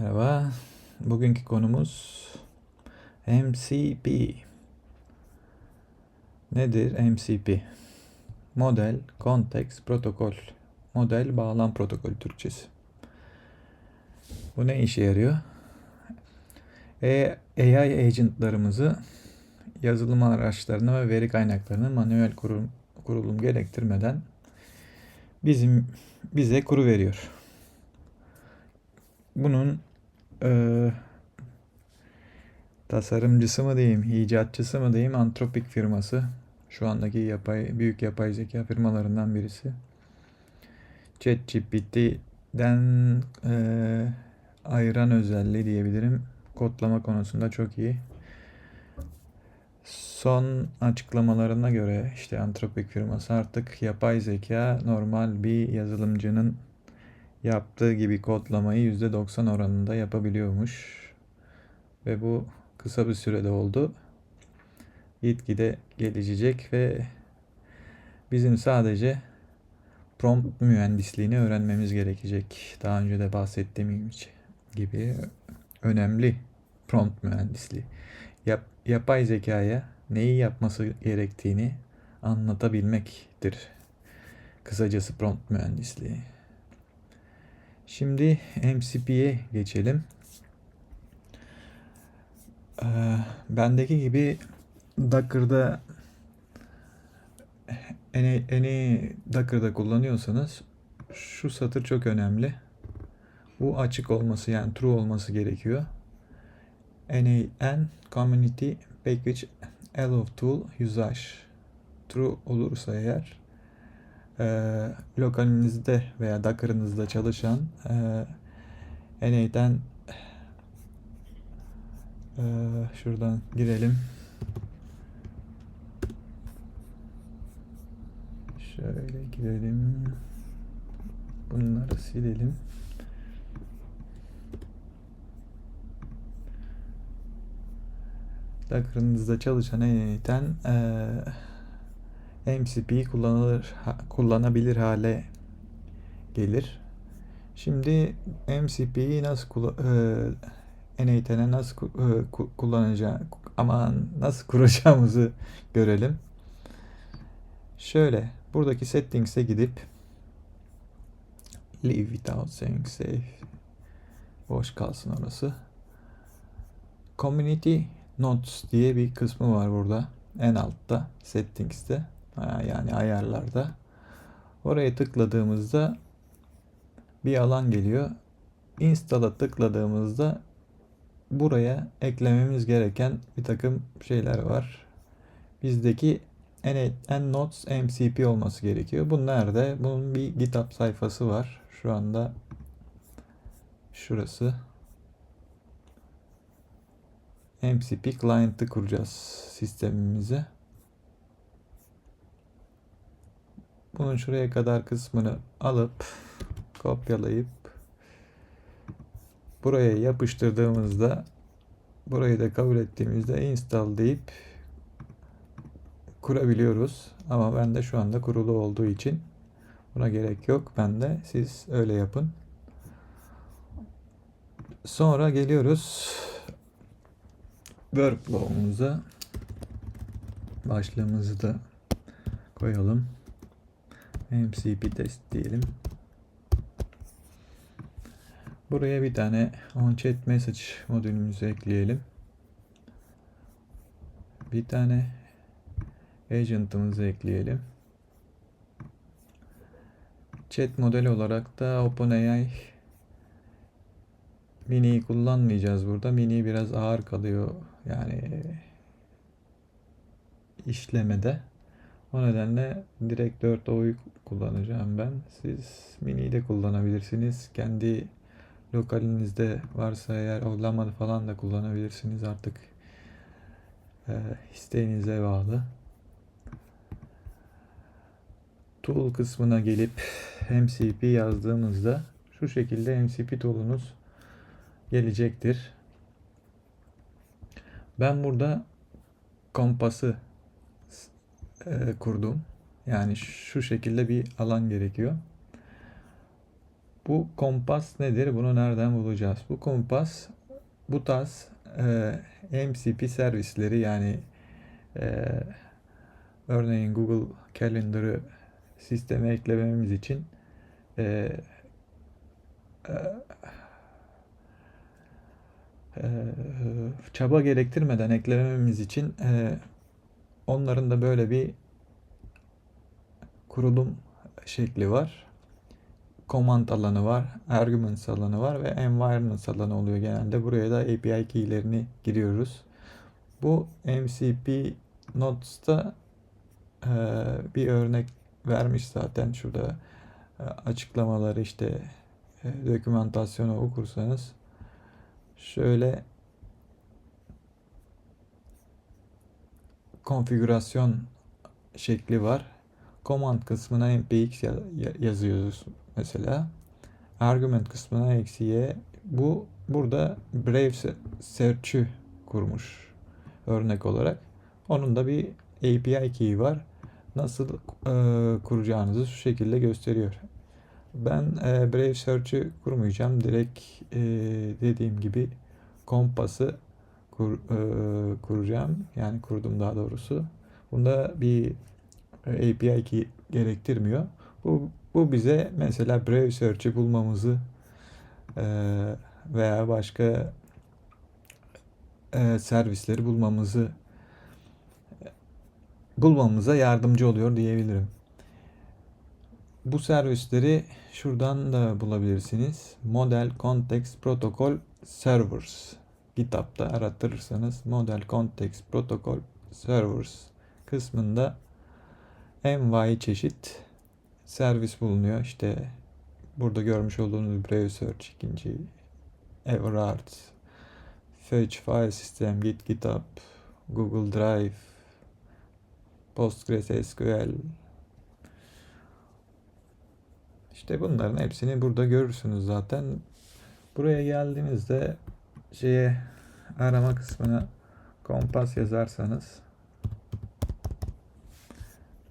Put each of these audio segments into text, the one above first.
Merhaba. Bugünkü konumuz MCP. Nedir MCP? Model, Context, Protokol. Model, bağlam protokolü Türkçesi. Bu ne işe yarıyor? E- AI agentlarımızı yazılım araçlarına ve veri kaynaklarını manuel kurum, kurulum gerektirmeden bizim bize kuru veriyor. Bunun eee, tasarımcısı mı diyeyim, icatçısı mı diyeyim, Anthropic firması. Şu andaki yapay, büyük yapay zeka firmalarından birisi. ChatGPT'den eee ayıran özelliği diyebilirim. Kodlama konusunda çok iyi. Son açıklamalarına göre işte Anthropic firması artık yapay zeka normal bir yazılımcının yaptığı gibi kodlamayı %90 oranında yapabiliyormuş. Ve bu kısa bir sürede oldu. Gitgide gelişecek ve bizim sadece prompt mühendisliğini öğrenmemiz gerekecek. Daha önce de bahsettiğim gibi önemli prompt mühendisliği. Yap, yapay zekaya neyi yapması gerektiğini anlatabilmektir. Kısacası prompt mühendisliği. Şimdi MCP'ye geçelim. Ee, bendeki gibi Docker'da eni, eni Docker'da kullanıyorsanız şu satır çok önemli. Bu açık olması yani true olması gerekiyor. NAN Community Package Allow Tool Usage true olursa eğer e, lokalinizde veya Docker'ınızda çalışan e, NA'den e, şuradan girelim. Şöyle girelim. Bunları silelim. Docker'ınızda çalışan NA'den e, MCP kullanılır kullanabilir hale gelir. Şimdi MCP'yi nasıl e, NAT'ne nasıl e, kullanacağım ama nasıl kuracağımızı görelim. Şöyle buradaki settings'e gidip leave without saying safe boş kalsın orası. Community Notes diye bir kısmı var burada. En altta settings'te yani ayarlarda. Oraya tıkladığımızda bir alan geliyor. Install'a tıkladığımızda buraya eklememiz gereken bir takım şeyler var. Bizdeki Notes MCP olması gerekiyor. Bu nerede? Bunun bir GitHub sayfası var. Şu anda şurası. MCP client'ı kuracağız sistemimize. Bunun şuraya kadar kısmını alıp kopyalayıp buraya yapıştırdığımızda burayı da kabul ettiğimizde install deyip kurabiliyoruz. Ama ben de şu anda kurulu olduğu için buna gerek yok. Ben de siz öyle yapın. Sonra geliyoruz workflow'umuza başlığımızı da koyalım. MCP test diyelim. Buraya bir tane onChat message modülümüzü ekleyelim. Bir tane agent'ımızı ekleyelim. Chat modeli olarak da OpenAI Mini'yi kullanmayacağız burada. Mini biraz ağır kalıyor yani işlemede. O nedenle direkt 4O'yu kullanacağım ben. Siz Mini'yi de kullanabilirsiniz. Kendi lokalinizde varsa eğer Ollama falan da kullanabilirsiniz artık. E, isteğinize bağlı. Tool kısmına gelip MCP yazdığımızda şu şekilde MCP tool'unuz gelecektir. Ben burada kompası e, kurdum. Yani şu şekilde bir alan gerekiyor. Bu kompas nedir? Bunu nereden bulacağız? Bu kompas bu tarz e, MCP servisleri yani e, örneğin Google Calendar'ı sisteme eklememiz için e, e, e, çaba gerektirmeden eklememiz için e, onların da böyle bir kurulum şekli var. Command alanı var, arguments alanı var ve environment alanı oluyor genelde. Buraya da API keylerini giriyoruz. Bu MCP Notes'ta e, bir örnek vermiş zaten şurada e, açıklamaları işte e, dokümantasyonu okursanız şöyle konfigürasyon şekli var. Command kısmına npx yazıyoruz mesela. Argument kısmına eksi y. Bu burada Brave Search'ü kurmuş örnek olarak. Onun da bir API key var. Nasıl e, kuracağınızı şu şekilde gösteriyor. Ben e, Brave Search'ü kurmayacağım. Direkt e, dediğim gibi kompası kur, e, kuracağım. Yani kurdum daha doğrusu. Bunda bir API key gerektirmiyor. Bu, bu bize mesela Brave Search'ı bulmamızı e, veya başka e, servisleri bulmamızı bulmamıza yardımcı oluyor diyebilirim. Bu servisleri şuradan da bulabilirsiniz. Model Context Protocol Servers. GitHub'da arattırırsanız Model Context Protocol Servers kısmında envai çeşit servis bulunuyor. İşte burada görmüş olduğunuz Brave Search ikinci, Everart, Fetch File System, Git GitHub, Google Drive, PostgreSQL. İşte bunların hepsini burada görürsünüz zaten. Buraya geldiğinizde şeye arama kısmına kompas yazarsanız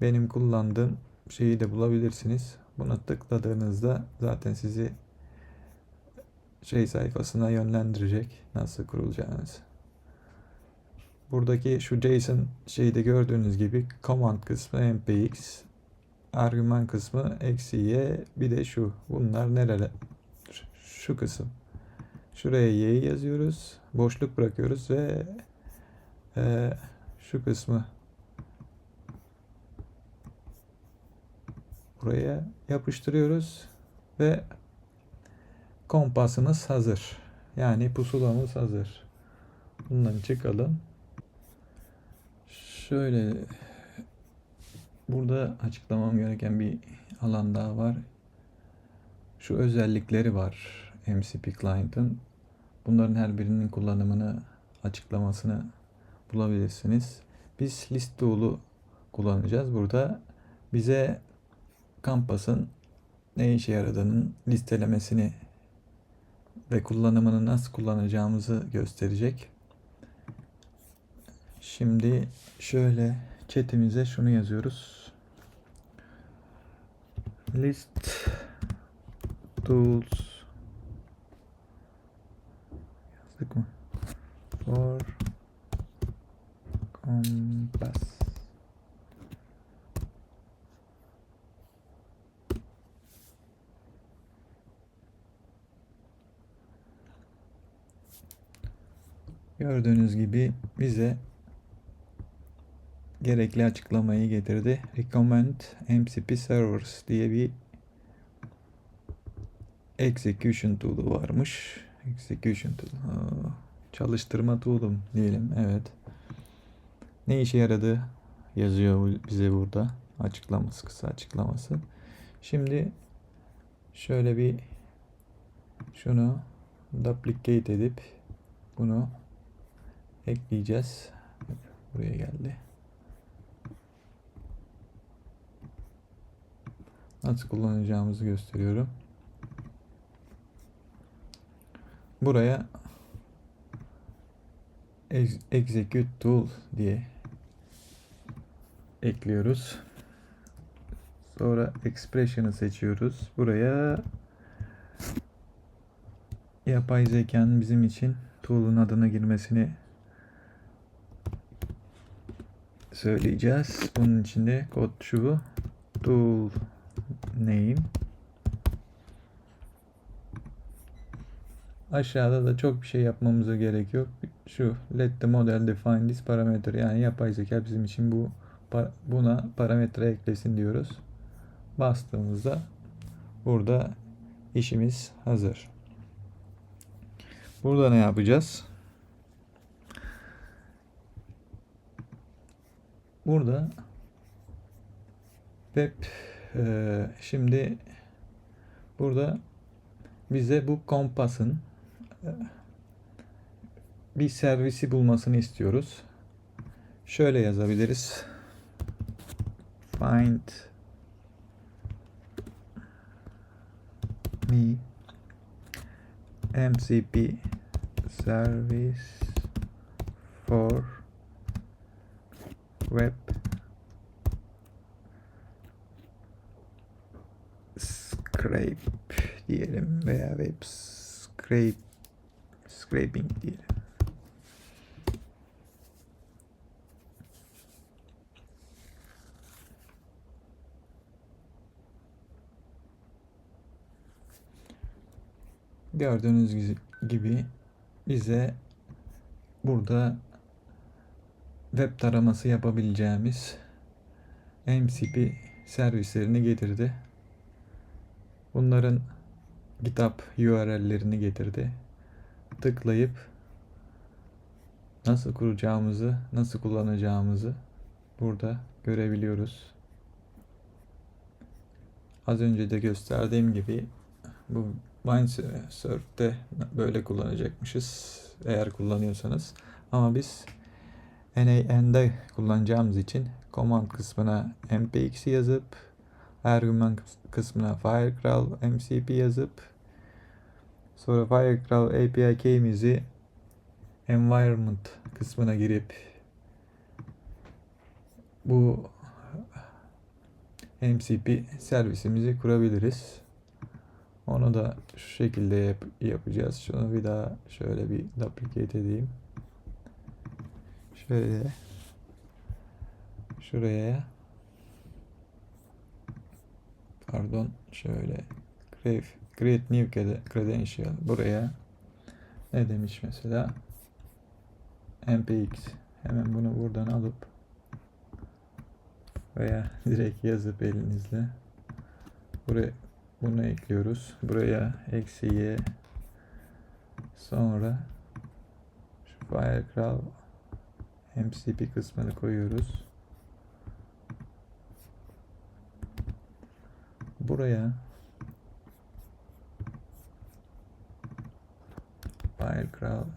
benim kullandığım şeyi de bulabilirsiniz. Buna tıkladığınızda zaten sizi şey sayfasına yönlendirecek nasıl kurulacağınız. Buradaki şu JSON şeyi de gördüğünüz gibi command kısmı mpx, argüman kısmı eksi y, bir de şu. Bunlar nerede? Şu kısım. Şuraya y yazıyoruz. Boşluk bırakıyoruz ve e, şu kısmı buraya yapıştırıyoruz ve kompasımız hazır. Yani pusulamız hazır. Bundan çıkalım. Şöyle burada açıklamam gereken bir alan daha var. Şu özellikleri var MCP Client'ın. Bunların her birinin kullanımını, açıklamasını bulabilirsiniz. Biz list tool'u kullanacağız. Burada bize Campus'ın ne işe yaradığının listelemesini ve kullanımını nasıl kullanacağımızı gösterecek. Şimdi şöyle chatimize şunu yazıyoruz. List tools yazdık mı? For compass Gördüğünüz gibi bize gerekli açıklamayı getirdi. Recommend MCP Servers diye bir execution tool'u varmış. Execution tool. Aa, çalıştırma tool'um diyelim. Evet. Ne işe yaradı yazıyor bize burada. Açıklaması, kısa açıklaması. Şimdi şöyle bir şunu duplicate edip bunu ekleyeceğiz. Buraya geldi. Nasıl kullanacağımızı gösteriyorum. Buraya execute tool diye ekliyoruz. Sonra expression'ı seçiyoruz. Buraya yapay zekanın bizim için tool'un adını girmesini söyleyeceğiz. Bunun için de kod şu tool name Aşağıda da çok bir şey yapmamıza gerek yok. Şu let the model define this parameter yani yapay zeka bizim için bu buna parametre eklesin diyoruz. Bastığımızda burada işimiz hazır. Burada ne yapacağız? Burada web e, şimdi burada bize bu kompasın bir servisi bulmasını istiyoruz. Şöyle yazabiliriz. Find me MCP service for web scrape diyelim veya web scrape scraping diyelim. Gördüğünüz gibi bize burada web taraması yapabileceğimiz MCP servislerini getirdi. Bunların GitHub URL'lerini getirdi. Tıklayıp nasıl kuracağımızı, nasıl kullanacağımızı burada görebiliyoruz. Az önce de gösterdiğim gibi bu Windsurf'te böyle kullanacakmışız eğer kullanıyorsanız. Ama biz NAN'de kullanacağımız için command kısmına mpx yazıp argüman kısmına firecrawl mcp yazıp sonra firecrawl API key'imizi environment kısmına girip bu MCP servisimizi kurabiliriz. Onu da şu şekilde yap yapacağız. Şunu bir daha şöyle bir duplicate edeyim. Şöyle şuraya pardon şöyle create, create new credential. Buraya ne demiş mesela? Mpx hemen bunu buradan alıp veya direkt yazıp elinizle buraya bunu ekliyoruz. Buraya eksi y sonra şu firecrawl MCP kısmını koyuyoruz. Buraya Firecrawl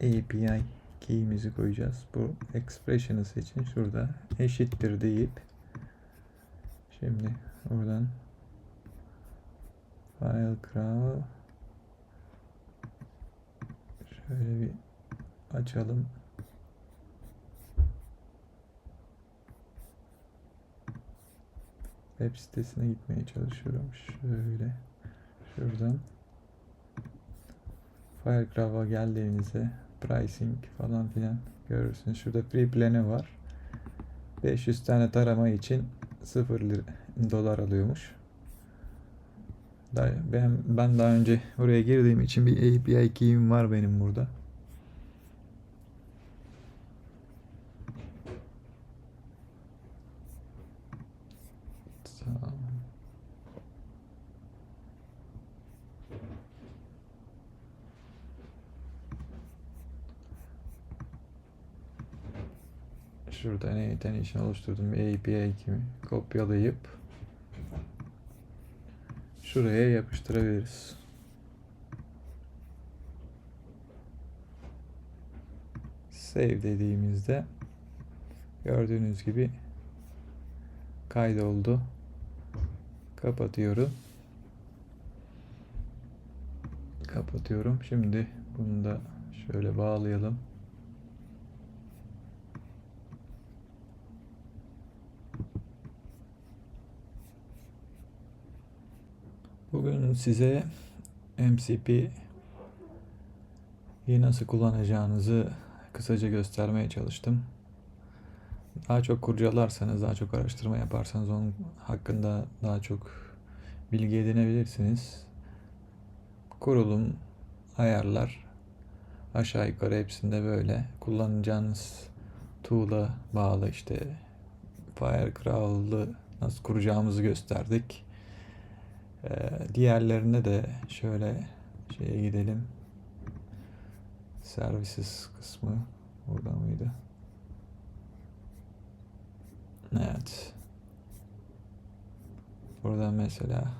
API key'imizi koyacağız. Bu expression'ı seçin. Şurada eşittir deyip şimdi oradan Filecrawl şöyle bir açalım. web sitesine gitmeye çalışıyorum. Şöyle şuradan Firecrawl'a geldiğinizde pricing falan filan görürsünüz. Şurada free planı var. 500 tane tarama için 0 lira, dolar alıyormuş. Ben, ben daha önce oraya girdiğim için bir API key'im var benim burada. Neyden için oluşturduğum bir API kimi kopyalayıp şuraya yapıştırabiliriz. Save dediğimizde gördüğünüz gibi kaydoldu. Kapatıyorum. Kapatıyorum. Şimdi bunu da şöyle bağlayalım. Bugün size MCP'yi nasıl kullanacağınızı kısaca göstermeye çalıştım. Daha çok kurcalarsanız, daha çok araştırma yaparsanız onun hakkında daha çok bilgi edinebilirsiniz. Kurulum, ayarlar aşağı yukarı hepsinde böyle. Kullanacağınız tool'a bağlı işte Firecrawl'ı nasıl kuracağımızı gösterdik. Ee, diğerlerine de şöyle şeye gidelim. Services kısmı burada mıydı? Evet. Buradan mesela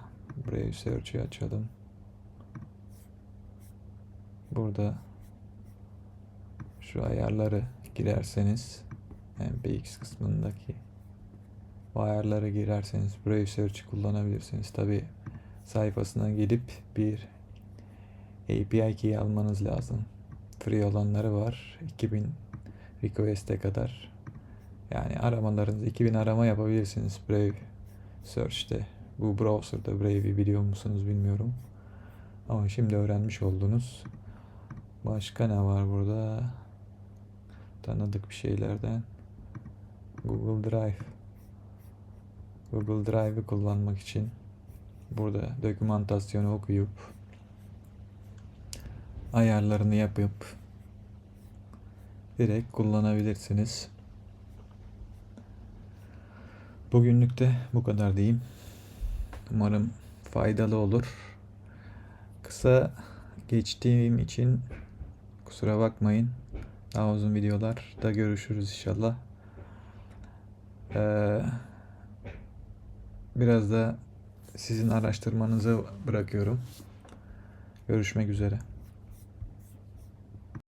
Brave Search'ı açalım. Burada şu ayarları girerseniz MPX kısmındaki bu ayarlara girerseniz Brave Search'ı kullanabilirsiniz. Tabi sayfasına gelip bir API key almanız lazım. Free olanları var. 2000 request'e kadar. Yani aramalarınız 2000 arama yapabilirsiniz Brave Search'te. Bu browser'da Brave'i biliyor musunuz bilmiyorum. Ama şimdi öğrenmiş oldunuz. Başka ne var burada? Tanıdık bir şeylerden. Google Drive. Google Drive'ı kullanmak için burada dokümantasyonu okuyup ayarlarını yapıp direkt kullanabilirsiniz. Bugünlük de bu kadar diyeyim. Umarım faydalı olur. Kısa geçtiğim için kusura bakmayın. Daha uzun videolarda görüşürüz inşallah. Ee, biraz da sizin araştırmanızı bırakıyorum. Görüşmek üzere.